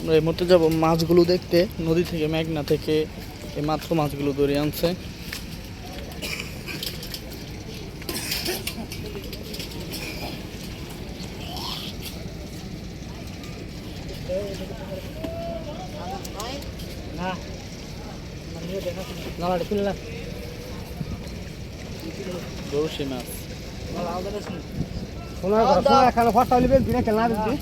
আমরা এই মুহূর্তে যাব মাছগুলো দেখতে নদী থেকে মেঘনা থেকে এই মাত্র মাছগুলো ধরে আনছে। বড়শি মাছ। ফটো হইবে দিনে খেলনা দিছি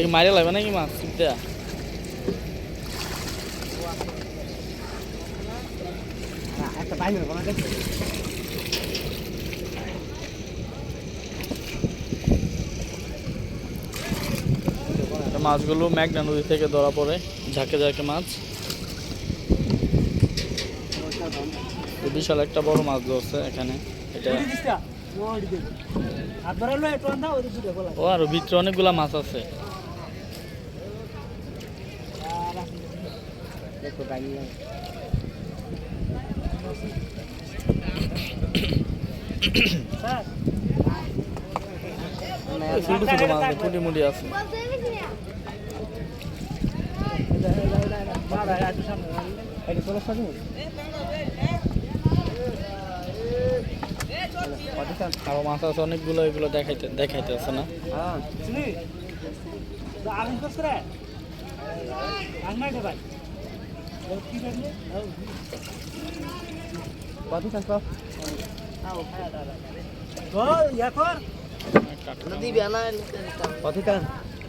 এই মারিয়া লাগবে নাকি মাছ? কোনা মাছগুলো নদী থেকে ধরা পড়ে ঝাঁকে ঝাঁকে মাছ। বিশাল একটা বড় মাছ ধরছে এখানে। এটা ও, আর ভিতরে অনেকগুলা মাছ আছে। ছোট ছোট আছে আরও মাছ আছে অনেকগুলো এগুলো দেখাইতে দেখাইতে আছে না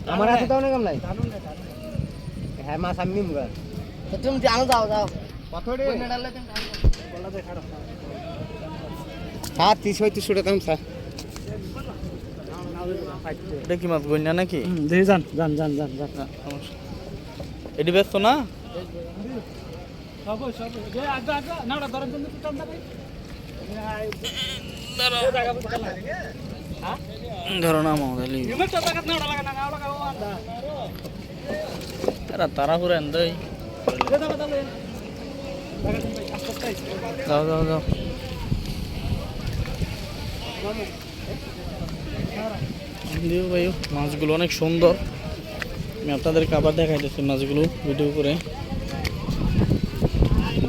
আমার হাতে তো অনেক নাই হ্যাঁ মাছ আমি তুমি জানো দাও দাও কত রে সাত তিরিশ পঁয়ত্রিশ টাকা দাম স্যার। এটা কি মাছ গন্যা নাকি? দেখি যান যান যান যান যান। এটি ব্যস্ত না? ধরো না মহদালি এরা তারা করে যাও যাও যাও। দিও ভাই, মাছগুলো অনেক সুন্দর। আমি আপনাদেরকে আবার দেখাইতেছি মাছগুলো ভিডিও করে।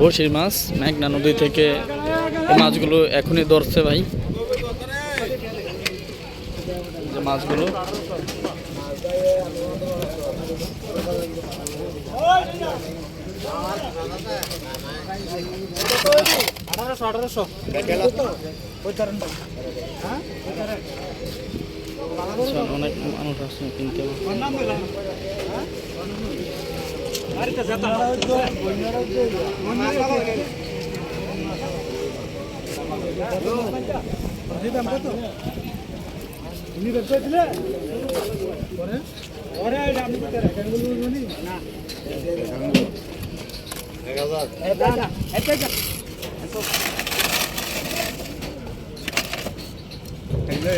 বসির মাছ মেঘনা নদী থেকে মাছগুলো এখনই ধরছে ভাই। যে মাছগুলো। আঠারোশো আঠারোশো। আচ্ছা, অনেক মানুষ আসছে কিনতে তুমি ব্যবসা দিলে পরে আমি না এক হাজার। pouco.